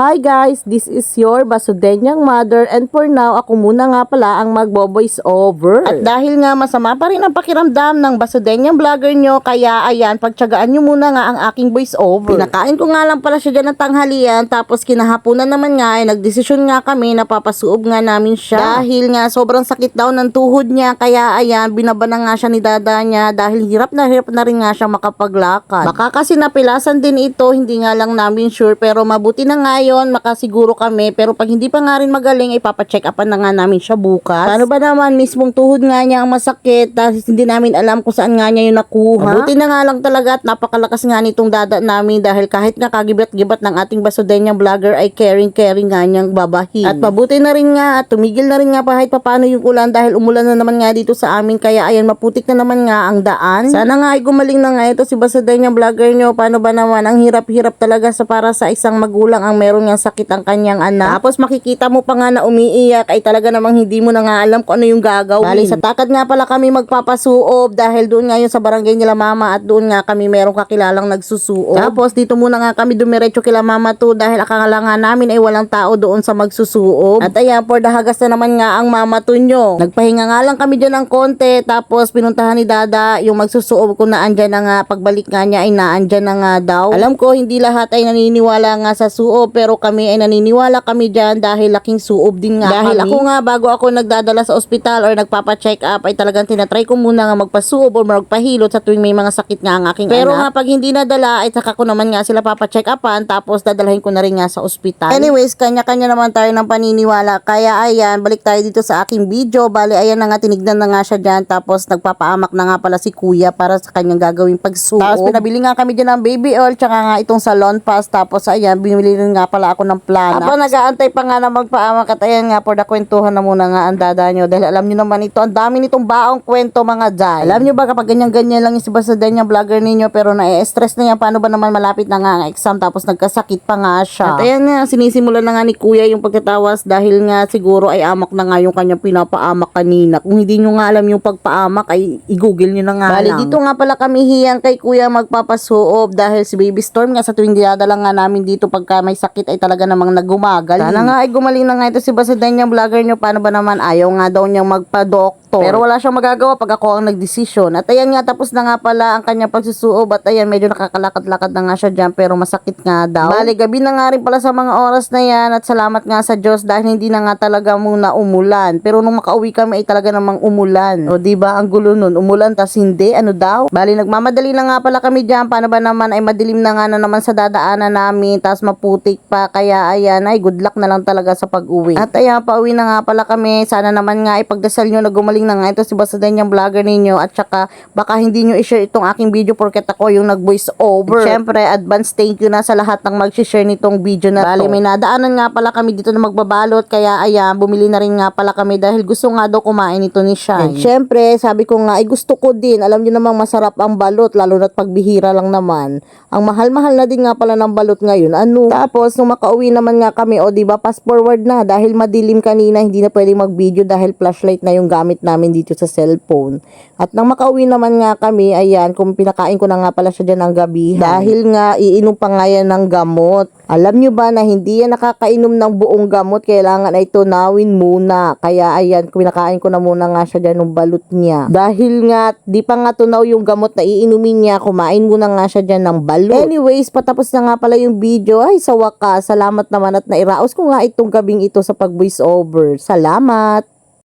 Hi guys, this is your Basudenyang mother and for now ako muna nga pala ang magbo-voice over. At dahil nga masama pa rin ang pakiramdam ng Basudenyang vlogger nyo, kaya ayan, pagtsagaan nyo muna nga ang aking voice over. Pinakain ko nga lang pala siya dyan ng tanghalian tapos kinahapunan naman nga ay nagdesisyon nga kami na papasuob nga namin siya. Dahil nga sobrang sakit daw ng tuhod niya kaya ayan, binaba na nga siya ni dada niya dahil hirap na hirap na rin nga siya makapaglakad. Baka kasi napilasan din ito, hindi nga lang namin sure pero mabuti na nga yun, makasiguro kami. Pero pag hindi pa nga rin magaling, ay papacheck upan na nga namin siya bukas. Paano ba naman, mismong tuhod nga niya ang masakit dahil hindi namin alam kung saan nga niya yung nakuha. Mabuti na nga lang talaga at napakalakas nga nitong dada namin dahil kahit nga kagibat-gibat ng ating basudenyang vlogger ay caring-caring nga niyang babahin. At mabuti na rin nga at tumigil na rin nga kahit papano yung ulan dahil umulan na naman nga dito sa amin kaya ayan maputik na naman nga ang daan. Sana nga ay gumaling na nga ito si basudenyang vlogger nyo. Paano ba naman ang hirap-hirap talaga sa para sa isang magulang ang meron niyang sakit ang kanyang anak. Tapos makikita mo pa nga na umiiyak ay talaga namang hindi mo na nga alam kung ano yung gagawin. Bali, sa takad nga pala kami magpapasuob dahil doon nga yun sa barangay nila mama at doon nga kami merong kakilalang nagsusuob. Tapos dito muna nga kami dumiretso kila mama to dahil akala nga namin ay walang tao doon sa magsusuob. At ayan, for dahagas na naman nga ang mama to nyo. Nagpahinga nga lang kami dyan ng konti tapos pinuntahan ni dada yung magsusuob kung naandyan na nga pagbalik nga niya ay naandyan na nga daw. Alam ko hindi lahat ay naniniwala nga sa suob pero kami ay naniniwala kami dyan dahil laking suob din nga dahil ako nga bago ako nagdadala sa ospital or nagpapa-check up ay talagang tinatry ko muna nga magpasuob or magpahilot sa tuwing may mga sakit nga ang aking pero nga pag hindi nadala ay saka ko naman nga sila papa-check upan tapos dadalhin ko na rin nga sa ospital. Anyways, kanya-kanya naman tayo ng paniniwala kaya ayan, balik tayo dito sa aking video. Bali, ayan na nga, tinignan na nga siya dyan tapos nagpapaamak na nga pala si kuya para sa kanyang gagawing pagsuob. Tapos pinabili nga kami dyan ng baby oil tsaka nga itong salon pass tapos ayan, binili rin nga pala ako ng plana. Ako nag-aantay pa nga na magpaamak at ayan nga, for the kwentuhan na muna nga ang dada nyo dahil alam nyo naman ito, ang dami nitong baong kwento mga dyan. Alam nyo ba kapag ganyan-ganyan lang yung si Basta yung vlogger ninyo pero na-stress na yan, paano ba naman malapit na nga ang exam tapos nagkasakit pa nga siya. At ayan nga, sinisimulan na nga ni kuya yung pagkatawas dahil nga siguro ay amak na nga yung kanyang pinapaamak kanina. Kung hindi nyo nga alam yung pagpaamak ay i-google nyo na nga Bali, dito nga pala kami hiyang kay kuya magpapasuob dahil si Baby Storm nga sa tuwing dinadala nga namin dito pagka may sakit ay talaga namang nagumagal. Sana nga ay gumaling na nga ito si Basidan yung vlogger nyo. Paano ba naman ayaw nga daw niyang magpa-doktor. Pero wala siyang magagawa pag ako ang nagdesisyon. At ayan nga tapos na nga pala ang kanyang pagsusuob at ayan medyo nakakalakad-lakad na nga siya dyan pero masakit nga daw. Bali gabi na nga rin pala sa mga oras na yan at salamat nga sa Diyos dahil hindi na nga talaga muna umulan. Pero nung makauwi kami ay talaga namang umulan. O di ba ang gulo nun, umulan tas hindi, ano daw? Bali nagmamadali na nga pala kami dyan. Paano ba naman ay madilim na nga na naman sa dadaanan namin tas maputik pa. Kaya ayan ay good luck na lang talaga sa pag-uwi. At ayan pauwi na nga pala kami. Sana naman nga ipagdasal nyo na gumaling na nga ito si Basta yung vlogger ninyo at saka baka hindi nyo i-share itong aking video porket ako yung nag-voice over. Siyempre, advance thank you na sa lahat ng mag-share nitong video na Bali, may nadaanan nga pala kami dito na magbabalot kaya ayan, bumili na rin nga pala kami dahil gusto nga daw kumain ito ni Shine. And syempre, sabi ko nga, ay gusto ko din. Alam nyo namang masarap ang balot, lalo na't pagbihira lang naman. Ang mahal-mahal na din nga pala ng balot ngayon. Ano? Tapos, nung makauwi naman nga kami, o di ba fast forward na dahil madilim kanina, hindi na pwedeng mag-video dahil flashlight na yung gamit namin dito sa cellphone. At nang makauwi naman nga kami, ayan, kung pinakain ko na nga pala siya dyan ng gabi. Dahil nga, iinom pa nga yan ng gamot. Alam nyo ba na hindi yan nakakainom ng buong gamot, kailangan ay tunawin muna. Kaya ayan, pinakain ko na muna nga siya dyan ng balot niya. Dahil nga, di pa nga tunaw yung gamot na iinumin niya, kumain muna nga siya dyan ng balot. Anyways, patapos na nga pala yung video. Ay, sa wakas, salamat naman at nairaos ko nga itong gabing ito sa pag voice over. Salamat!